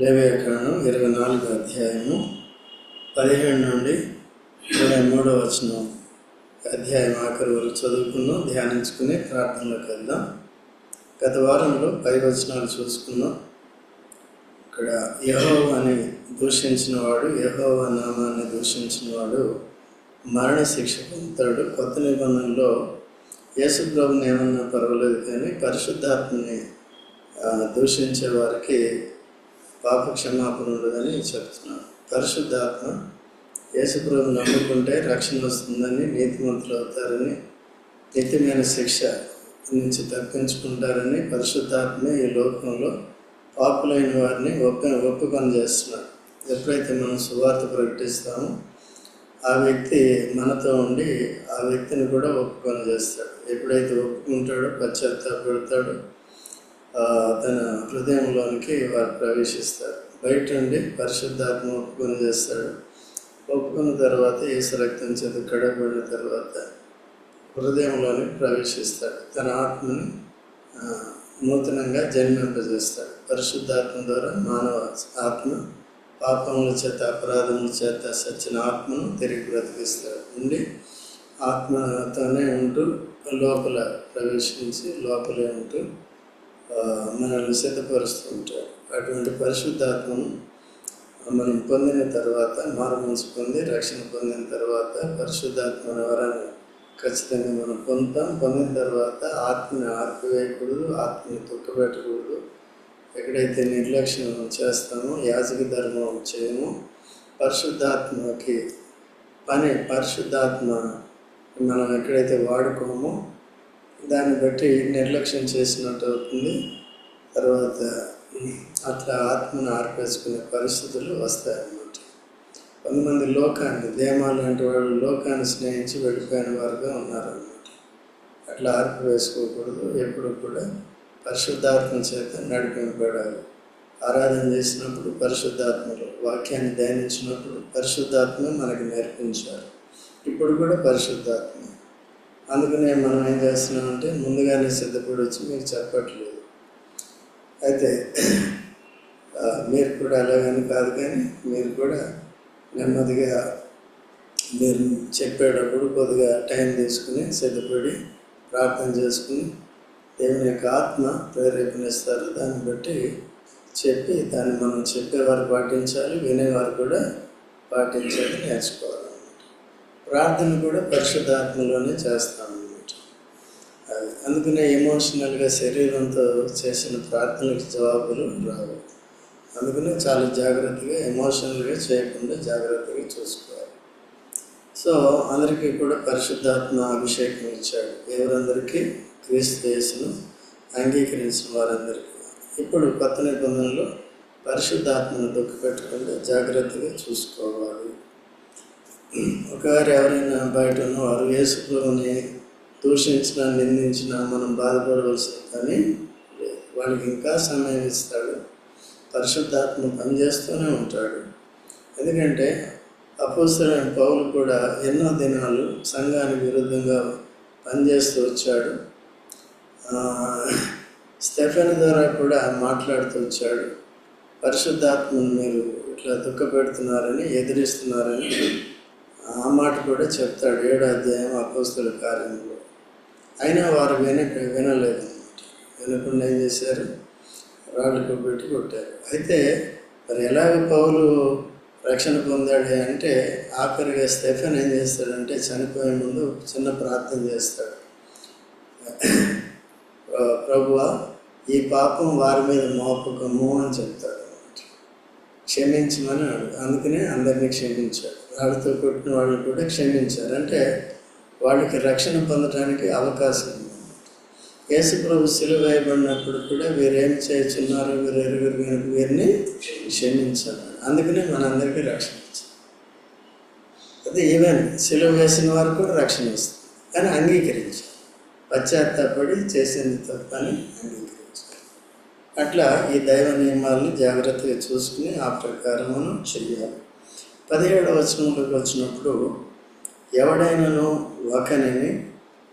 లేవేకాండం ఇరవై నాలుగో అధ్యాయము పదిహేడు నుండి ఇరవై మూడో వచనం. అధ్యాయం ఆఖరి వరకు చదువుకున్నాం ధ్యానించుకుని ప్రార్థనలోకి వెళ్దాం. గత వారంలో పై వచనాలు చూసుకున్నాం ఇక్కడ యహోవాని దూషించిన వాడు యహోవా నామాన్ని దూషించిన వాడు మరణ శిక్ష పొందుతాడు. కొత్త నిబంధనలో యేసు ప్రభుని ఏమన్నా పర్వాలేదు కానీ పరిశుద్ధాత్మని దూషించే వారికి పాప క్షమాపణ ఉండదని చెప్తున్నాను పరిశుద్ధాత్మ యేసుప్రభు నమ్ముకుంటే రక్షణ వస్తుందని నీతిమంతులు అవుతారని నిత్యమైన శిక్ష నుంచి తప్పించుకుంటారని పరిశుద్ధాత్మే ఈ లోకంలో పాపులైన వారిని ఒప్ప ఒప్పుకొని చేస్తున్నారు ఎప్పుడైతే మనం సువార్త ప్రకటిస్తామో ఆ వ్యక్తి మనతో ఉండి ఆ వ్యక్తిని కూడా ఒప్పుకొని చేస్తాడు. ఎప్పుడైతే ఒప్పుకుంటాడో పశ్చాత్తాపడతాడో తన హృదయంలోనికి వారు ప్రవేశిస్తారు. బయట నుండి పరిశుద్ధాత్మ ఒప్పుకొని చేస్తాడు. ఒప్పుకున్న తర్వాత యేసు రక్తం చేత కడగబడిన తర్వాత హృదయంలోని ప్రవేశిస్తాడు. తన ఆత్మని నూతనంగా జన్మింపజేస్తాడు. పరిశుద్ధాత్మ ద్వారా మానవ ఆత్మ పాపముల చేత అపరాధముల చేత సచ్చిన ఆత్మను తిరిగి బ్రతికిస్తాడు. ఉండి ఆత్మతోనే ఉంటూ లోపల ప్రవేశించి లోపలే ఉంటూ మనల్ని సిద్ధపరుస్తూ ఉంటాడు అటువంటి పరిశుద్ధాత్మను మనం పొందిన తర్వాత మారుమనసు పొంది రక్షణ పొందిన తర్వాత పరిశుద్ధాత్మ వరాన్ని ఖచ్చితంగా మనం పొందుతాం. పొందిన తర్వాత ఆత్మని ఆర్పివేయకూడదు ఆత్మని తొక్కబెట్టకూడదు ఎక్కడైతే నిర్లక్ష్యం చేస్తామో యాజక ధర్మం చేయము పరిశుద్ధాత్మకి పని పరిశుద్ధాత్మ మనం ఎక్కడైతే వాడుకోమో దాన్ని బట్టి నిర్లక్ష్యం చేసినట్టు అవుతుంది. తర్వాత అట్లా ఆత్మను ఆర్పేసుకునే పరిస్థితులు వస్తాయన్నమాట. కొంతమంది లోకాన్ని దేమా లాంటి వాళ్ళు లోకాన్ని స్నేహించి వెళ్ళిపోయిన వారుగా ఉన్నారన్నమాట. అట్లా ఆర్పివేసుకోకూడదు ఎప్పుడు కూడా పరిశుద్ధాత్మ చేత నడిపింపబడాలి. ఆరాధన చేసినప్పుడు పరిశుద్ధాత్మలు వాక్యాన్ని ధ్యానించినప్పుడు పరిశుద్ధాత్మ మనకి నేర్పించారు ఇప్పుడు కూడా పరిశుద్ధాత్మ. అందుకనే మనం ఏం చేస్తున్నామంటే ముందుగానే సిద్ధపడి వచ్చి మీకు చెప్పట్లేదు. అయితే మీరు కూడా అలాగని కాదు కానీ మీరు కూడా నెమ్మదిగా మీరు చెప్పేటప్పుడు కొద్దిగా టైం తీసుకుని సిద్ధపడి ప్రార్థన చేసుకుని దేవుని యొక్క ఆత్మ ప్రేరేపణిస్తారు దాన్ని బట్టి చెప్పి దాన్ని మనం చెప్పేవారు పాటించాలి వినేవారు కూడా పాటించాలి నేర్చుకోవాలి. ప్రార్థన కూడా పరిశుద్ధాత్మలోనే చేస్తామన్నమాట. అది అందుకనే ఎమోషనల్గా శరీరంతో చేసిన ప్రార్థనలకు జవాబులు రావు. అందుకనే చాలా జాగ్రత్తగా ఎమోషనల్గా చేయకుండా జాగ్రత్తగా చూసుకోవాలి. సో అందరికీ కూడా పరిశుద్ధాత్మ అభిషేకం ఇచ్చాడు. ఎవరందరికీ క్రీస్తు యేసును అంగీకరించిన వారందరికీ. ఇప్పుడు కొత్త నిబంధనలో పరిశుద్ధాత్మను దుఃఖపెట్టకుండా జాగ్రత్తగా చూసుకోవాలి. ఒకవేళ ఎవరైనా బయట ఉన్నవారు యేసుప్రభుని దూషించినా నిందించినా మనం బాధపడవలసి కానీ వాళ్ళకి ఇంకా సమయం ఇస్తాడు. పరిశుద్ధాత్మ పనిచేస్తూనే ఉంటాడు. ఎందుకంటే అపోసరైన పౌలు కూడా ఎన్నో దినాలు సంఘానికి విరుద్ధంగా పనిచేస్తూ వచ్చాడు. స్టెఫెన్ ద్వారా కూడా మాట్లాడుతూ వచ్చాడు. పరిశుద్ధాత్మను మీరు ఇట్లా దుఃఖపెడుతున్నారని ఎదిరిస్తున్నారని ఆ మాట కూడా చెప్తాడు. ఏడో అధ్యాయం అపోస్తుల కార్యంలో అయినా వారు వినక వినలేదు. వినకుండా ఏం చేశారు? రాళ్ళు పెట్టి కొట్టారు. అయితే మరి ఎలాగ పౌలు రక్షణ పొందాడు అంటే ఆఖరిగా స్టెఫెన్ ఏం చేస్తాడంటే చనిపోయే ముందు చిన్న ప్రార్థన చేస్తాడు. ప్రభువ ఈ పాపం వారి మీద మోపకము అని చెప్తాడు. అన్నమాట క్షమించమని అడుగు అందుకనే అందరినీ క్షమించాడు. వాళ్ళతో కొట్టిన వాళ్ళని కూడా క్షమించారు. అంటే వాళ్ళకి రక్షణ పొందడానికి అవకాశం ఉంది. యేసు ప్రభు సిలువ వేయబడినప్పుడు కూడా వీరేం చేస్తున్నారు వీరు ఎరుగురు కనుక వీరిని క్షమించాలి. అందుకనే మనందరికీ రక్షణ ఇచ్చారు. అదే ఈవెన్ సిలువ వేసిన వారు కూడా రక్షణ ఇస్తారు. కానీ అంగీకరించారు. పశ్చాత్తాపడి చేసింది తప్పని అంగీకరించారు. అట్లా ఈ దైవ నియమాలను జాగ్రత్తగా చూసుకుని ఆ ప్రకారం మనం చెయ్యాలి. పదిహేడవ వచనంలోకి వచ్చినప్పుడు ఎవడైనాను ఒకనిని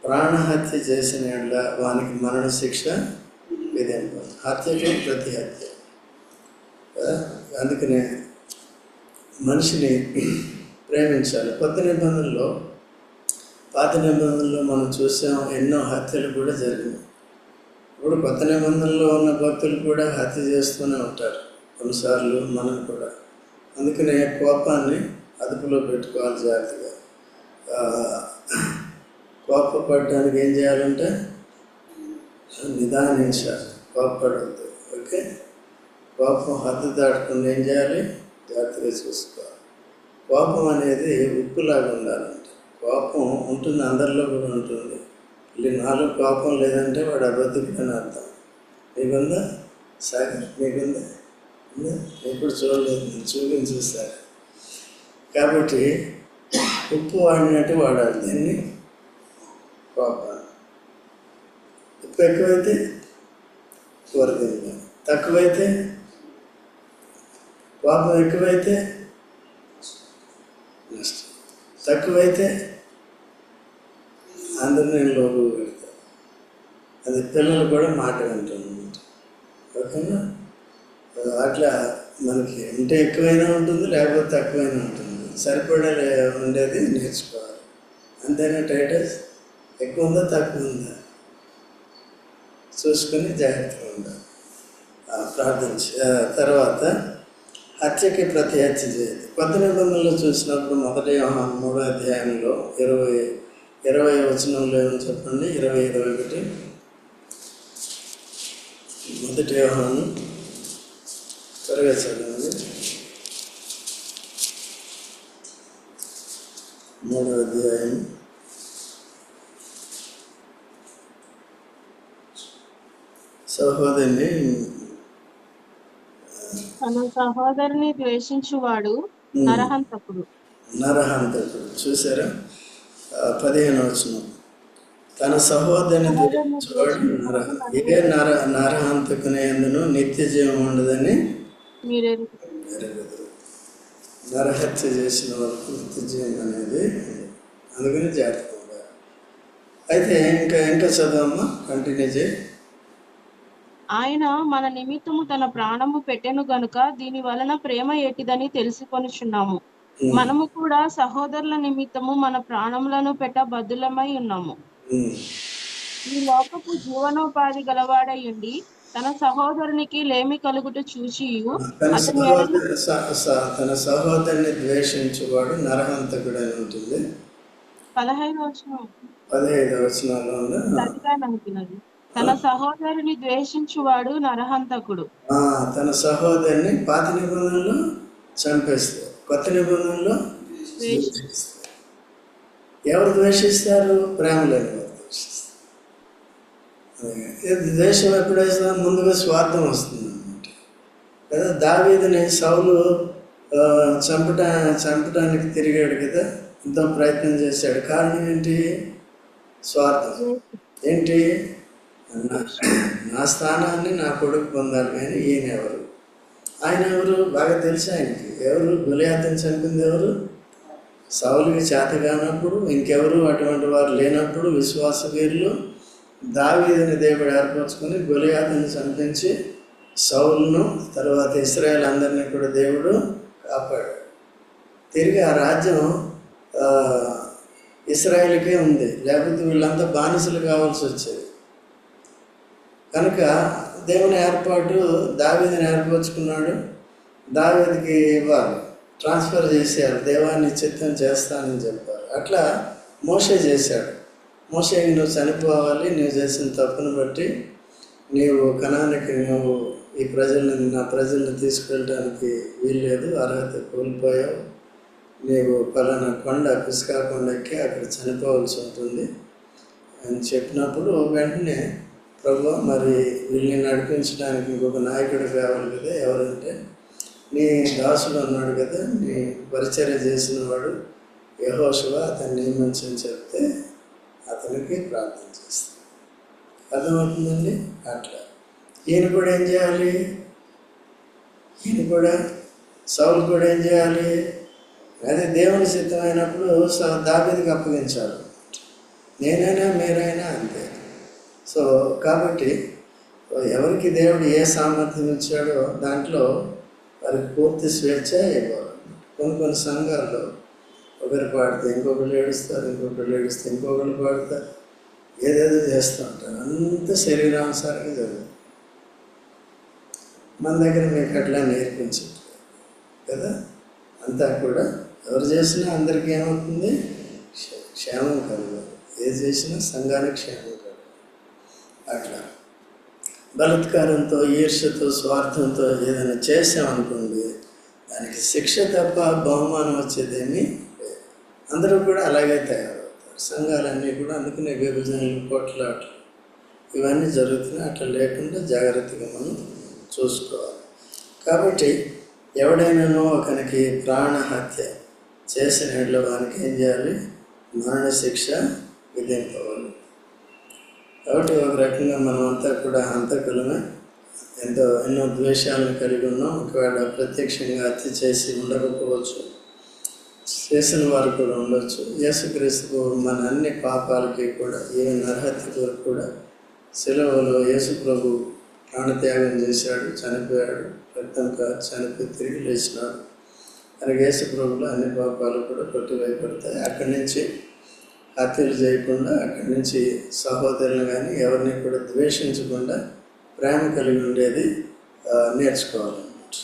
ప్రాణహత్య చేసిన ఎడ్ల వానికి మరణశిక్ష శిక్ష హత్యకే ప్రతి హత్య. అందుకనే మనిషిని ప్రేమించాలి. కొత్త నిబంధనలో పాత నిబంధనలో మనం చూసాం ఎన్నో హత్యలు కూడా జరిగినాయి. ఇప్పుడు కొత్త నిబంధనలో ఉన్న భక్తులు కూడా హత్య చేస్తూనే ఉంటారు. కొన్నిసార్లు మనం కూడా. అందుకనే కోపాన్ని అదుపులో పెట్టుకోవాలి జాగ్రత్తగా. కోపపడడానికి ఏం చేయాలంటే నిదానించాలి. కోపపడద్దు ఓకే? కోపం హద్దు దాటుకుని ఏం చేయాలి? జాగ్రత్తగా చూసుకోవాలి. కోపం అనేది ఉప్పులాగా ఉండాలంటే. కోపం ఉంటుంది అందరిలో కూడా ఉంటుంది. వీళ్ళు నాలుగు కోపం లేదంటే వాడు అబద్ధికని అర్థం. మీకుందా సాగర్ మీకుందా ఎప్పుడు చూడలేదు నేను చూపించి చూస్తారు కాబట్టి ఉప్పు వాడినట్టు వాడాలి దీన్ని. పాప. ఉప్పు ఎక్కువైతే కూర తింటాం తక్కువైతే పాపం ఎక్కువైతే నష్టం. తక్కువైతే అందరూ నేను లోపు పెడతాను అది పిల్లలు కూడా మాట వింటాను ఓకేనా? అట్లా మనకి ఉంటే ఎక్కువైనా ఉంటుంది లేకపోతే తక్కువైనా ఉంటుంది. సరిపడే ఉండేది నేర్చుకోవాలి. అంతేనా టైటస్? ఎక్కువ ఉందా తక్కువ ఉందా చూసుకొని జాగ్రత్తగా ఉండాలి. ప్రార్థన తర్వాత హత్యకి ప్రతి హత్య చేయదు. కొత్త నిబంధనలు చూసినప్పుడు మొదటి మూడో అధ్యాయంలో ఇరవై ఇరవై వచనంలో ఏమని చెప్పండి? ఇరవై ఇరవై ఒకటి. మొదటి వ్యవహారం త్వరగా చదవండి. మూడో అధ్యాయం. సహోదరిని తన సహోదరుని ద్వేషించువాడు నరహంతకుడు. నరహంతకుడు. చూసారా? పదిహేను వచనం. తన సహోదరిని ద్వేషించేవాడు నర ఏ నర నరహంతకుని నిత్య జీవం ఉండదని నరహత్య చేసిన వాళ్ళకు అనేది. అందుకని అయితే ఇంకా ఇంకా చదవమ్మా? కంటిన్యూ చేయి. ఆయన మన నిమిత్తము తన ప్రాణము పెట్టెను గనుక దీని వలన ప్రేమ ఎట్టిదని తెలుసుకొనిచున్నాము. మనము కూడా సహోదరుల నిమిత్తము మన ప్రాణములను పెట్ట బద్దులమై ఉన్నాము. ఈ లోకపు జీవనోపాధి గలవాడై ఉండి తన సహోదరునికి లేమి కలుగుట చూచియు తన సహోదరుని ద్వేషించువాడు నరహంతకుడు అని ఉంటుంది. పదహైదు వచ్చిన పదహైదు వచనాల్లో తన సహోదరుని ద్వేషించువాడు నరహంతకుడు. తన సహోదరిని పాత నిబంధనలో చంపేస్తారు కొత్త నిబంధనలో ఎవరు ద్వేషిస్తారు? ప్రేమ లేని వారు ద్వేషిస్తారు. ద్వేషం ఎప్పుడైతే ముందుగా స్వార్థం వస్తుంది అనమాట కదా దావీదిని సౌలు చంపటా చంపటానికి తిరిగాడు కదా ఎంతో ప్రయత్నం చేశాడు. కారణం ఏంటి? స్వార్థం. ఏంటి? నా నా స్థానాన్ని నా కొడుకు పొందాలి కానీ ఈయన ఎవరు? ఆయన ఎవరు? బాగా తెలుసు ఆయనకి. ఎవరు? గులియాతని చంపింది ఎవరు? సౌలుకి చేత కానప్పుడు ఇంకెవరు? అటువంటి వారు లేనప్పుడు విశ్వాస వీరులు దావీదిని దేవుడు ఏర్పరచుకొని గొలియాతను చంపించి సౌల్ను తర్వాత ఇస్రాయల్ అందరినీ కూడా దేవుడు కాపాడు. తిరిగి ఆ రాజ్యం ఆ, ఉంది. లేకపోతే వీళ్ళంతా బానిసలు కావాల్సి వచ్చేది. కనుక దేవుని ఏర్పాటు దావేదిని ఏర్పరచుకున్నాడు. దావీదికి ఇవ్వాలి. ట్రాన్స్ఫర్ చేశారు దేవాన్ని చిత్తం చేస్తానని చెప్పారు. అట్లా మోసే చేశాడు. మోసే నువ్వు చనిపోవాలి నువ్వు చేసిన తప్పును బట్టి నీవు కణానికి నువ్వు ఈ ప్రజల్ని నా ప్రజల్ని తీసుకెళ్ళడానికి వీల్లేదు అర్హత కోల్పోయావు. నీవు పలానా కొండ పిసుకా కొండకి అక్కడ చనిపోవాల్సి ఉంటుంది. అని చెప్పినప్పుడు వెంటనే ప్రభు మరి వీళ్ళని నడిపించడానికి ఇంకొక నాయకుడు కావాలి కదా ఎవరంటే నీ దాసుడు అన్నాడు కదా నీ పరిచర్య చేసిన వాడు యహోశివ అతన్ని నియమించని చెప్తే అందరికీ ప్రార్థన చేస్తాను. అర్థమవుతుందండి? అట్లా. ఈయన కూడా ఏం చేయాలి? ఈయన కూడా సౌలు కూడా ఏం చేయాలి? అదే దేవుని సిద్ధమైనప్పుడు స- దావీదుకి అప్పగించాలి నేనైనా మీరైనా అంతే. సో కాబట్టి ఎవరికి దేవుడు ఏ సామర్థ్యం ఇచ్చాడో దాంట్లో వారికి పూర్తి స్వేచ్ఛ ఇవ్వాలి. కొన్ని కొన్ని సంఘాల్లో ఒకరు పాడితే ఇంకొకరు ఏడుస్తారు ఇంకొకరు ఏడుస్తే ఇంకొకరు పాడతారు. ఏదేదో చేస్తూ ఉంటారు. అంత శరీరానుసారంగా జరుగుతుంది. మన దగ్గర మీకు అట్లా నేర్పించట్లేదు కదా? అంతా కూడా ఎవరు చేసినా అందరికీ ఏమవుతుంది? క్షేమం కలుగు ఏది చేసినా సంఘానికి క్షేమం కలగాలి అట్లా. బలత్కారంతో ఈర్ష్యతో స్వార్థంతో ఏదైనా చేసామనుకోండి దానికి శిక్ష తప్ప బహుమానం వచ్చేదేమీ అందరూ కూడా అలాగే తయారవుతారు. సంఘాలన్నీ కూడా అందుకనే విభజనలు కొట్లాటలు ఇవన్నీ జరుగుతున్నాయి అట్లా లేకుండా జాగ్రత్తగా మనం చూసుకోవాలి. కాబట్టి ఎవడైనానో ఒకనికి ప్రాణహత్య చేసిన వానికి ఏం చేయాలి? మరణశిక్ష విధింపవాలి కాబట్టి ఒక రకంగా మనమంతా కూడా హంతకులమే. ఎంతో ఎన్నో ద్వేషాలను కలిగి ఉన్నాం. ఒకవేళ ప్రత్యక్షంగా హత్య చేసి ఉండకపోవచ్చు. చేసిన వారు కూడా ఉండొచ్చు. యేసుక్రీస్తుకు మన అన్ని పాపాలకి కూడా ఏ నరహత్య వరకు కూడా సెలవులో యేసు ప్రభు ప్రాణత్యాగం చేశాడు చనిపోయాడు రక్తం కాదు చనిపోయి తిరిగి లేచినాడు. మనకి యేసు ప్రభులో అన్ని పాపాలు కూడా కొట్టివేయబడతాయి. అక్కడి నుంచి హత్యలు చేయకుండా అక్కడి నుంచి సహోదరులను కానీ ఎవరిని కూడా ద్వేషించకుండా ప్రేమ కలిగి ఉండేది నేర్చుకోవాలన్నమాట.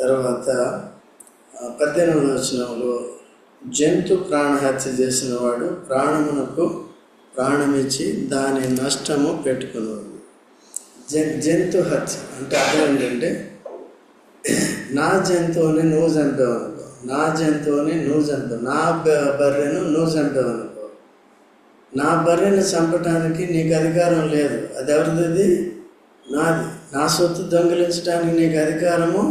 తర్వాత పద్దెనిమిది వచనంలో జంతు ప్రాణహత్య చేసిన వాడు ప్రాణమునకు ప్రాణమిచ్చి దాని నష్టము పెట్టుకున్నాడు. జన్ జంతు హత్య అంటే అర్థం ఏంటంటే నా జంతువుని నువ్వు చంపావు అనుకో నా జంతువుని నువ్వు చంపావు నా బర్రెను నువ్వు చంపావు అనుకో. నా బర్రెను చంపడానికి నీకు అధికారం లేదు అది ఎవరిది నాది. నా సొత్తు దొంగిలించడానికి నీకు అధికారము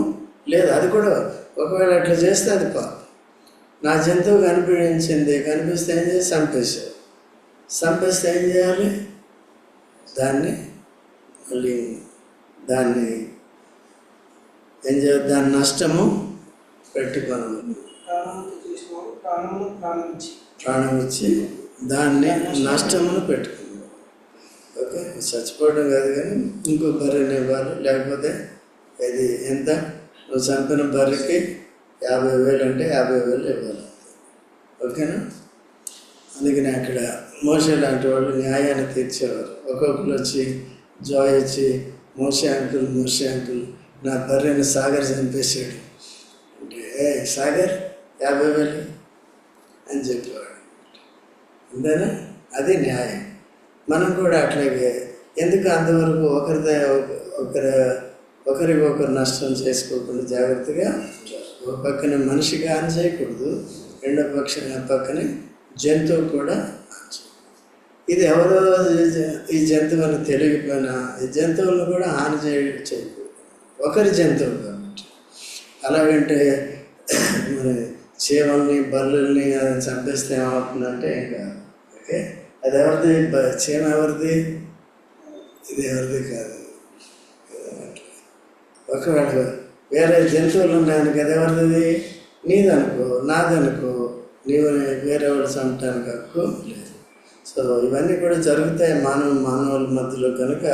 లేదు అది కూడా ఒకవేళ అట్లా చేస్తే అది పాపం. నా జంతువు కనిపించింది కనిపిస్తే ఏం చేసి చంపేశావు చంపేస్తే ఏం చేయాలి? దాన్ని మళ్ళీ దాన్ని ఏం చేయాలి? దాని నష్టము పెట్టుకోను ప్రాణం ఇచ్చి దాన్ని నష్టమును పెట్టుకున్నాడు ఓకే? చచ్చిపోవడం కాదు కానీ ఇంకో బర్రెని ఇవ్వాలి. లేకపోతే ఇది ఎంత? నువ్వు చంపిన బర్రెకి యాభై వేలు అంటే యాభై వేలు ఇవ్వాలి. ఓకేనా? అందుకని అక్కడ మోసే లాంటి వాళ్ళు న్యాయాన్ని తీర్చేవారు. ఒక్కొక్కరు వచ్చి జాయ్ వచ్చి మోసే అంకుల్ మోసే అంకుల్ నా బర్రెని సాగర్ చంపేశాడు. అంటే ఏ సాగర్ యాభై వేలు? అని చెప్పేవాడు. అంతేనా? అది న్యాయం. మనం కూడా అట్లాగే ఎందుకు అంతవరకు ఒకరిదే ఒకరి ఒకరికొకరు నష్టం చేసుకోకుండా జాగ్రత్తగా ఒక పక్కన మనిషిగా ఆన్ చేయకూడదు రెండో పక్ష పక్కన జంతువు కూడా ఇది ఎవరో ఈ జంతువులను తెలియకపోయినా ఈ జంతువులను కూడా హాని చేయ చేయకూడదు ఒకరి జంతువు కాబట్టి. అలాగంటే మరి చీమల్ని బల్లుల్ని అది చంపేస్తే ఏమవుతుందంటే ఇంకా ఓకే? అది ఎవరిది? చీమ ఎవరిది? ఇది ఎవరిది కాదు. ఒకవేళ వేరే జంతువులు ఉన్నాయని కదా ఎవరిది? నీదనుకో నాదనుకో. నీవు వేరే వాళ్ళు చంపడానికి హక్కు లేదు. సో ఇవన్నీ కూడా జరుగుతాయి మానవ మానవుల మధ్యలో కనుక.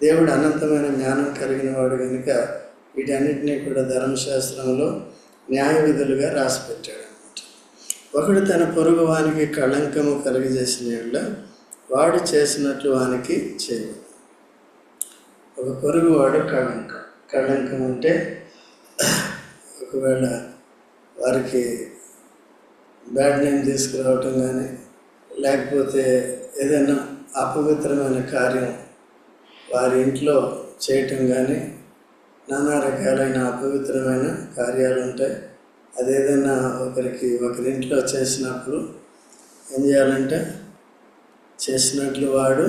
దేవుడు అనంతమైన జ్ఞానం కలిగిన వాడు కనుక వీటన్నిటినీ కూడా ధర్మశాస్త్రంలో న్యాయ విధులుగా రాసిపెట్టాడు అనమాట ఒకడు తన పొరుగు వానికి కళంకము కలిగజేసిన వాళ్ళ వాడు చేసినట్లు వానికి చేయదు ఒక పొరుగు వాడు కళంకం. కళంకం ఉంటే ఒకవేళ వారికి బ్యాడ్ నేమ్ తీసుకురావటం కానీ లేకపోతే ఏదైనా అపవిత్రమైన కార్యం వారి ఇంట్లో చేయటం కానీ నానా రకాలైన అపవిత్రమైన కార్యాలు ఉంటాయి. అదేదైనా ఒకరికి ఒకరింట్లో చేసినప్పుడు ఏం చేయాలంటే చేసినట్లు వాడు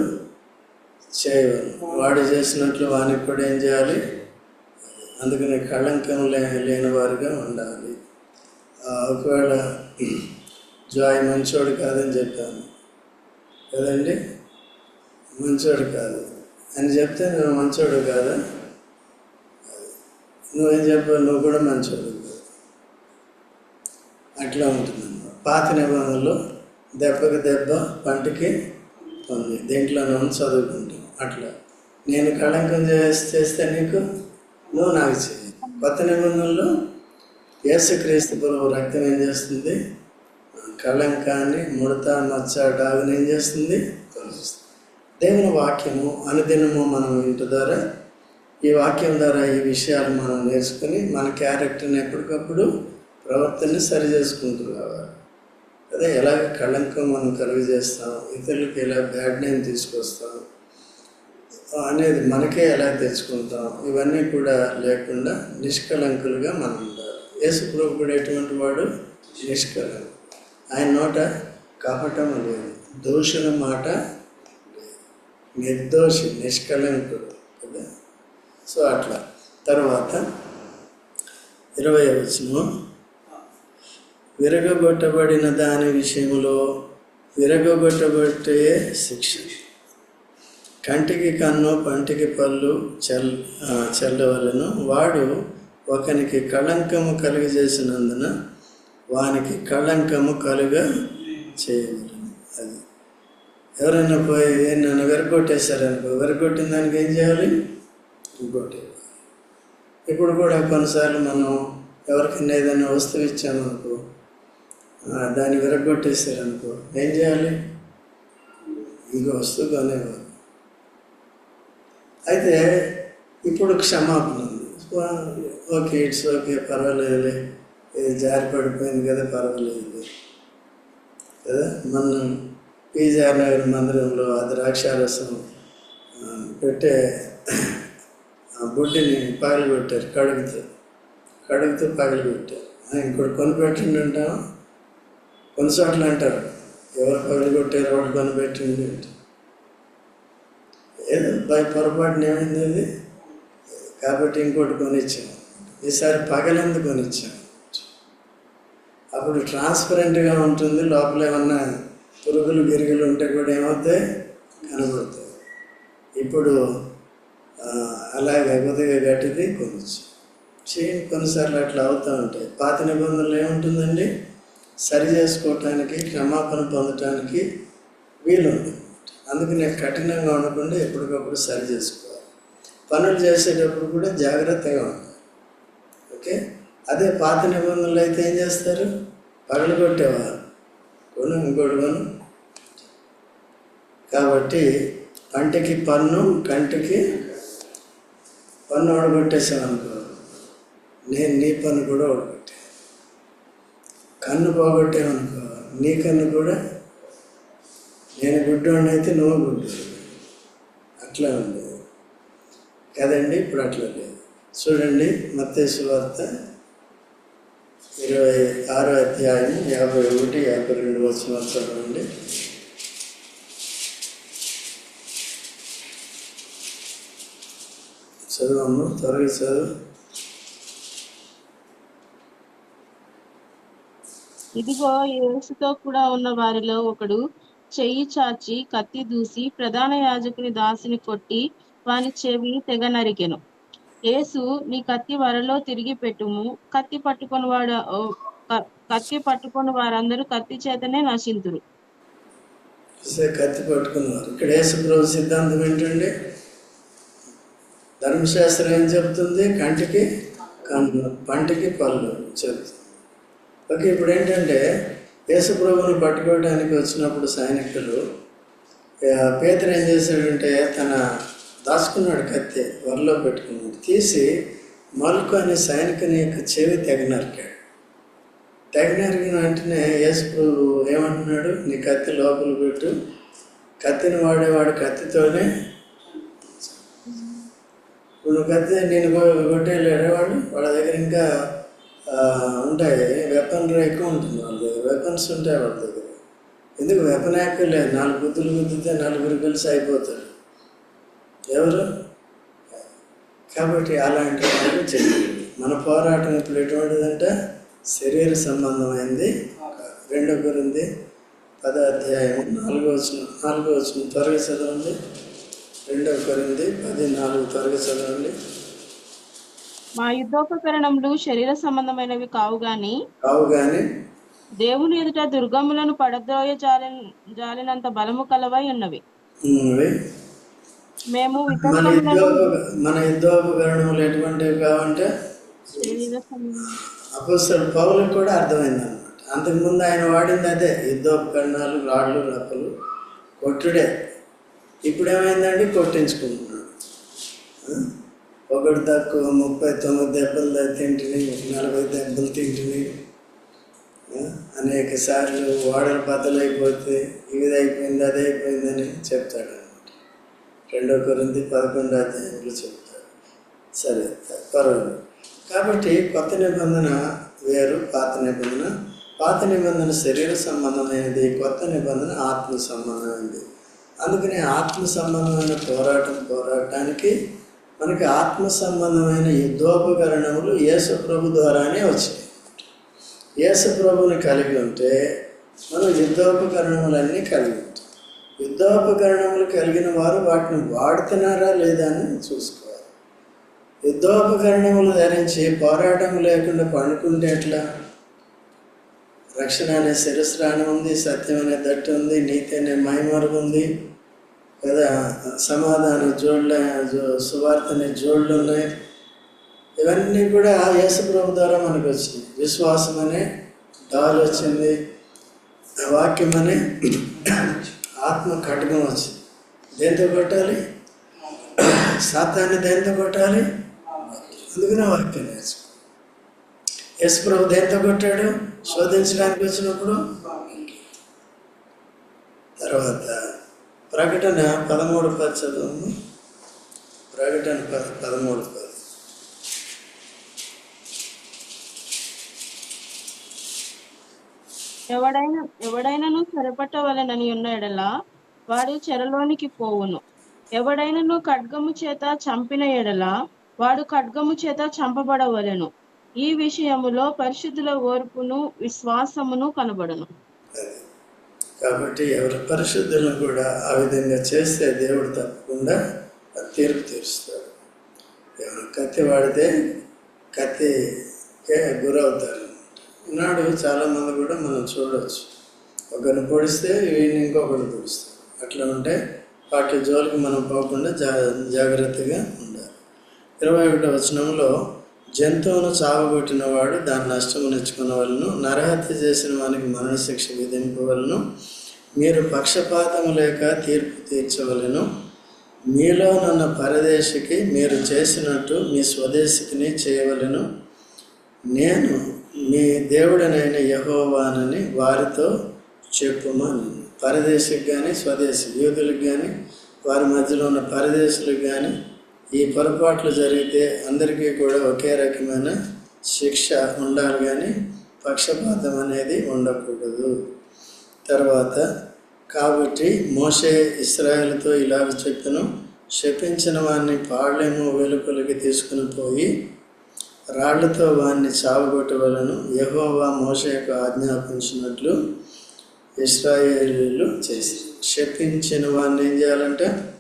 చేయవాలి వాడు చేసినట్లు వానికి కూడా ఏం చేయాలి? అందుకని కళంకం లే లేని వారుగా ఉండాలి ఒకవేళ జాయ్ మంచోడు కాదని చెప్పాను. కదండి? మంచోడు కాదు. అని చెప్తే నువ్వు మంచోడు కాదా? నువ్వేం చెప్పావు? నువ్వు కూడా మంచోడు కాదు. అట్లా ఉంటుంది పాత నిబంధనలు దెబ్బకి దెబ్బ పంటకి పొంది. దేంట్లో నన్ను చదువుకుంటాం. అట్లా. నేను కళంకం చేసి చేస్తే నీకు నువ్వు నాకు చేయి కొత్త నిబంధనలో యేసుక్రీస్తు ప్రభు రక్తం ఏం చేస్తుంది? కళంకాన్ని ముడత మచ్చ డాగుని ఏం చేస్తుంది? దేవుని వాక్యము అనుదినము మనం ఇంటి ద్వారా ఈ వాక్యం ద్వారా ఈ విషయాలు మనం నేర్చుకుని మన క్యారెక్టర్ని ఎప్పటికప్పుడు ప్రవర్తనని సరి చేసుకుంటూ రావాలి. అదే ఎలాగ కళంకం మనం కలుగు చేస్తాం ఇతరులకు ఎలా బ్యాడ్ నేమ్ తీసుకొస్తాం అనేది మనకే ఎలా తెచ్చుకుంటాం ఇవన్నీ కూడా లేకుండా నిష్కలంకులుగా మనం ఉండాలి. యేసు ప్రభు కూడా ఎటువంటి వాడు? నిష్కలం ఆయన నోట కపటం లేదు దూషణ మాట నిర్దోషి నిష్కలంకుడు కదా? సో అట్లా. తర్వాత ఇరవై వచనం విరగొట్టబడిన దాని విషయంలో విరగొట్టబట్టే శిక్ష. కంటికి కన్ను పంటికి పళ్ళు చెల్ చల్లవలను చెల్లవలను వాడు ఒకనికి కళంకము కలుగజేసినందున వానికి కళంకము కలుగ చేయవలను. అది. ఎవరైనా పోయి నన్ను వెరగొట్టేశారనుకో వెరగొట్టిన దానికి ఏం చేయాలి? ఇంకోటి ఇప్పుడు కూడా కొన్నిసార్లు మనం ఎవరికైనా ఏదైనా వస్తువు ఇచ్చామనుకో దాన్ని విరగొట్టేశారనుకో ఏం చేయాలి? ఇంకో వస్తువు కొనేవారు. అయితే ఇప్పుడు క్షమాపణ ఉంది. ఓకే ఇట్స్ ఓకే పర్వాలేదులే. ఇది జారి పడిపోయింది కదా పర్వాలేదు. కదా మనం పీజార్ నగర్ మందిరంలో ఆ ద్రాక్షారసం పెట్టే ఆ బుడ్డిని పగలు పెట్టారు కడుగుతూ. కడుగుతూ పగలు పెట్టారు ఆ, ఇంకోటి కొనిపెట్టండి అంటాం కొన్ని చోట్ల అంటారు ఎవరు పగలు కొట్టారు వాడు కొనిపెట్టండి అంటే ఏదో బై పొరపాటున ఏమైంది అది? కాబట్టి ఇంకోటి కొనిచ్చాం. ఈసారి పగలందు కొనిచ్చాం? అప్పుడు ట్రాన్స్పరెంట్గా ఉంటుంది లోపల ఏమన్నా పురుగులు గిరుగులు ఉంటే కూడా ఏమవుతాయి? కనబడతాయి. ఇప్పుడు అలాగే కొద్దిగా గట్టిది కొనిచ్చు. చేయండి కొన్నిసార్లు అట్లా అవుతూ ఉంటాయి. పాత నిబంధనలు ఏముంటుందండి? సరి చేసుకోవటానికి క్షమాపణ పొందటానికి వీలుంది అందుకని కఠినంగా ఉండకుండా ఎప్పటికప్పుడు సరి చేసుకోవాలి. పనులు చేసేటప్పుడు కూడా జాగ్రత్తగా ఉండాలి. ఓకే? అదే పాత నిబంధనలు అయితే ఏం చేస్తారు? పగలు కొట్టేవారు. కొను ఇంకోటి కొను. కాబట్టి పంటకి పన్ను కంటికి పన్ను ఓడగొట్టేసాను అనుకో నేను నీ పన్ను కూడా ఓడగొట్టాను. కన్ను పోగొట్టామనుకో నీ కన్ను కూడా నేను గుడ్డోడిని అయితే నువ్వు గుడ్డు. అట్లా ఉంది. కదండి ఇప్పుడు అట్లా లేదు. చూడండి మత్తేసు వార్త ఇరవై ఆరో అధ్యాయం యాభై ఒకటి యాభై రెండు వచ్చిన చదవండి. చదవమ్మ త్వరగా చదువు. ఇదిగో యేసుతో కూడా ఉన్న వారిలో ఒకడు చెయ్యి చాచి కత్తి దూసి ప్రధాన యాజకుని దాసిని కొట్టి వాని చెవి తెగ నరికెను. యేసు నీ కత్తి వరలో తిరిగి పెట్టుము. కత్తి పట్టుకొని వాడు కత్తి పట్టుకొని వారందరూ కత్తి చేతనే నశింతురు. కత్తి పట్టుకున్నారు. ఇక్కడ యేసుప్రభు సిద్ధాంతం ఏంటండి? ధర్మశాస్త్రం ఏం చెప్తుంది? కంటికి కన్ను పంటికి పళ్ళు చెప్తుంది. ఓకే ఇప్పుడు ఏంటంటే యేసుప్రభుని పట్టుకోవడానికి వచ్చినప్పుడు సైనికులు పేదరు ఏం చేశాడంటే తన దాచుకున్నాడు కత్తి వరలో పెట్టుకున్నాడు తీసి మలుకు అనే సైనికుని యొక్క చెవి తెగ నరికాడు తెగ నరికిన వెంటనే యేసుప్రభు ఏమంటున్నాడు? నీ కత్తి లోపల పెట్టు కత్తిని వాడేవాడు కత్తితోనే నువ్వు కత్తి నేను కొ- కొట్టేయలేడు వాడు వాళ్ళ దగ్గర ఇంకా ఉంటాయి వెపన్ ఎక్కువ ఉంటుంది వాళ్ళు వెపన్స్ ఉంటాయి వాళ్ళ దగ్గర. ఎందుకు వెపన్ లేదు? నాలుగు గుద్దులు గుద్దితే నలుగురు కలిసి అయిపోతారు. ఎవరు? కాబట్టి అలాంటి వాళ్ళు చెయ్యాలి మన పోరాటం ఇప్పుడు ఎటువంటిదంటే శరీర సంబంధమైంది. రెండో గురింది పద అధ్యాయం నాలుగో వచ్చిన నాలుగో వచ్చిన త్వరగా చదవండి. రెండో కొరింది పది నాలుగు త్వరగా చదవండి. మా యుద్ధోపకరణములు శరీర సంబంధమైనవి కావు గాని కావు కానీ దేవుని ఎదుట దుర్గములను పడద్రోయ జాలి జాలినంత బలము కలవై ఉన్నవి. మేము మన యుద్ధోపకరణములు ఎటువంటివి కావంటే అపోస్తలు పౌలకు కూడా అర్థమైంది అనమాట అంతకుముందు ఆయన వాడింది అదే యుద్ధోపకరణాలు రాళ్ళు రప్పలు కొట్టుడే ఇప్పుడు ఏమైందండి కొట్టించుకుంటున్నాడు? ఒకటి తక్కువ ముప్పై తొమ్మిది దెబ్బలు తింటిని నలభై దెబ్బలు తింటిని? అనేక సార్లు వాడలు బద్దలైపోతే ఇది అయిపోయింది అది అయిపోయిందని చెప్తాడు అనమాట రెండో కొరింది పదకొండో అధ్యాయంలో చెప్తాడు. సరే పర్వాలేదు. కాబట్టి కొత్త నిబంధన వేరు పాత నిబంధన. పాత నిబంధన శరీర సంబంధమైనది కొత్త నిబంధన ఆత్మ సంబంధమైనది. అందుకని ఆత్మ సంబంధమైన పోరాటం పోరాటానికి మనకి ఆత్మ సంబంధమైన యుద్ధోపకరణములు యేసు ప్రభు ద్వారానే వచ్చాయి యేసు ప్రభుని కలిగి ఉంటే మనం యుద్ధోపకరణములన్నీ కలిగి ఉంటాం. యుద్ధోపకరణములు కలిగిన వారు వాటిని వాడుతున్నారా లేదా అని చూసుకోవాలి. యుద్ధోపకరణములు ధరించి పోరాటం లేకుండా పండుకుంటే ఎట్లా? రక్షణ అనే శిరస్రాణం ఉంది సత్యం అనే దట్టు ఉంది నీతి అనే మైమరుగు ఉంది కదా? సమాధాన జోళ్ళ సువార్త అనే జోళ్ళు ఉన్నాయి. ఇవన్నీ కూడా యేసుప్రభు ద్వారా మనకు వచ్చినాయి. విశ్వాసం అనే దారి వచ్చింది వాక్యం అనే ఆత్మ ఖడ్గం వచ్చింది. దేంతో కొట్టాలి? సాతాన్ని దేంతో కొట్టాలి? అందుకనే వాక్యం నేర్చుకో యేసు దేంతో కొట్టాడు? శోధించడానికి వచ్చినప్పుడు? తర్వాత ప్రకటన పదమూడు పది చదువు ప్రకటన పద పదమూడు పది. ఎవడైనా ఎవడైనను చెరపట్టవలెనని ఉన్న ఎడల వాడు చెరలోనికి పోవును. ఎవడైనను ఖడ్గము చేత చంపిన ఎడల వాడు ఖడ్గము చేత చంపబడవలను. ఈ విషయములో పరిశుద్ధుల ఓర్పును విశ్వాసమును కనబడను. కాబట్టి ఎవరి పరిశుద్ధులను కూడా ఆ విధంగా చేస్తే దేవుడు తప్పకుండా తీర్పు తీరుస్తాడు. ఎవరు కత్తి వాడితే కత్తికే గురవుతారు. ఉన్నాడు చాలామంది కూడా మనం చూడవచ్చు. ఒకరిని పొడిస్తే వీడిని ఇంకొకరిని పొడుస్తారు అట్లా ఉంటే వాటి జోలికి మనం పోకుండా జా జాగ్రత్తగా ఉండాలి. ఇరవై ఒకటి వచనంలో జంతువును చావగొట్టిన వాడు దాని నష్టము నెచ్చుకున్న వలను నరహత్య చేసిన వానికి మరణశిక్ష విధింపవలను మీరు పక్షపాతము లేక తీర్పు తీర్చవలను. మీలోనున్న పరదేశికి మీరు చేసినట్టు మీ స్వదేశికిని చేయవలను. నేను మీ దేవుడనైన యహోవానని వారితో చెప్పుమని. పరదేశికి కానీ స్వదేశీ యూదులకు కానీ వారి మధ్యలో ఉన్న పరదేశులకు కానీ ఈ పొరపాట్లు జరిగితే అందరికీ కూడా ఒకే రకమైన శిక్ష ఉండాలి కానీ పక్షపాతం అనేది ఉండకూడదు. తర్వాత కాబట్టి మోసే ఇస్రాయేల్తో ఇలాగ చెప్పను శపించిన వారిని పాళ్ళేమో వెలుపలికి తీసుకుని పోయి రాళ్ళతో వారిని చావగొట్టవలను యెహోవా యొక్క ఆజ్ఞాపించినట్లు ఇస్రాయేలీలు చేసి శపించిన వారిని ఏం చేయాలంటే?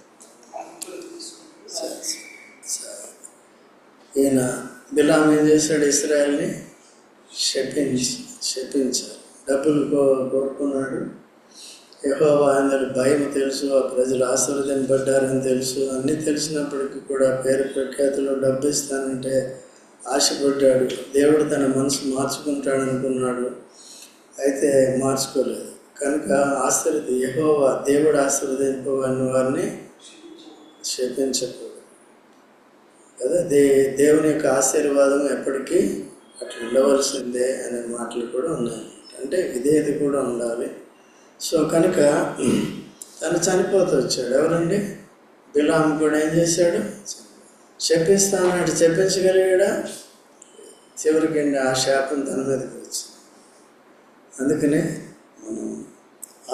ఈయన బిలాం ఏం చేశాడు ఇస్రాయల్ని శపించి శపించారు. డబ్బులు కో కోరుకున్నాడు యహోవా అందరి భయం తెలుసు ఆ ప్రజలు ఆశీర్వదింపడ్డారని తెలుసు. అన్నీ తెలిసినప్పటికీ కూడా పేరు ప్రఖ్యాతులు డబ్బు ఇస్తానంటే ఆశపడ్డాడు. దేవుడు తన మనసు మార్చుకుంటాడు అనుకున్నాడు అయితే మార్చుకోలేదు. కనుక ఆశ్రది యహోవా దేవుడు ఆశీర్వదింపవని వారిని శపించకూడదు కదా? దే దేవుని యొక్క ఆశీర్వాదం ఎప్పటికీ అట్లా ఉండవలసిందే అనే మాటలు కూడా ఉన్నాయి. అంటే విధేయత కూడా ఉండాలి. సో కనుక తను చనిపోతూ వచ్చాడు. ఎవరండి? బిలాం కూడా ఏం చేశాడు? శపిస్తానంటే చెప్పించగలిగాడా చివరికి ఆ శాపం తన మీదకి వచ్చింది. అందుకనే మనం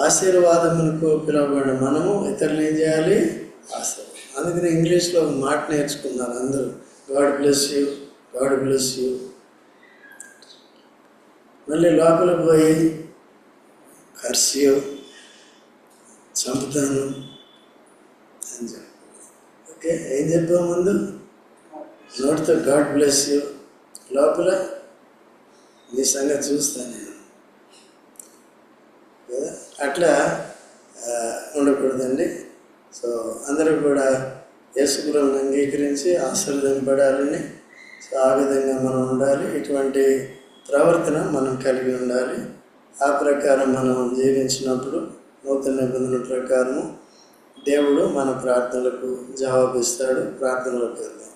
ఆశీర్వాదములకు పిలువబడిన మనము ఇతరులు ఏం చేయాలి? ఆశీర్వాదం. అందుకని ఇంగ్లీష్లో ఒక మాట నేర్చుకున్నారు అందరూ. God bless you God bless you. మళ్ళీ లోపలికి పోయి కర్స్యూ చంపుతాను. ఏం చెప్పావు ముందు? నోటితో గాడ్ బ్లెస్ యూ లోపల నీ సంగతి చూస్తాను నేను. కదా అట్లా ఉండకూడదండి. సో అందరూ కూడా యేసుగురువుని అంగీకరించి ఆశీర్వదింపడాలని సో ఆ విధంగా మనం ఉండాలి. ఇటువంటి ప్రవర్తన మనం కలిగి ఉండాలి. ఆ ప్రకారం మనం జీవించినప్పుడు నూతన నిబంధన ప్రకారము దేవుడు మన ప్రార్థనలకు జవాబిస్తాడు ప్రార్థనలకు వెళ్దాం.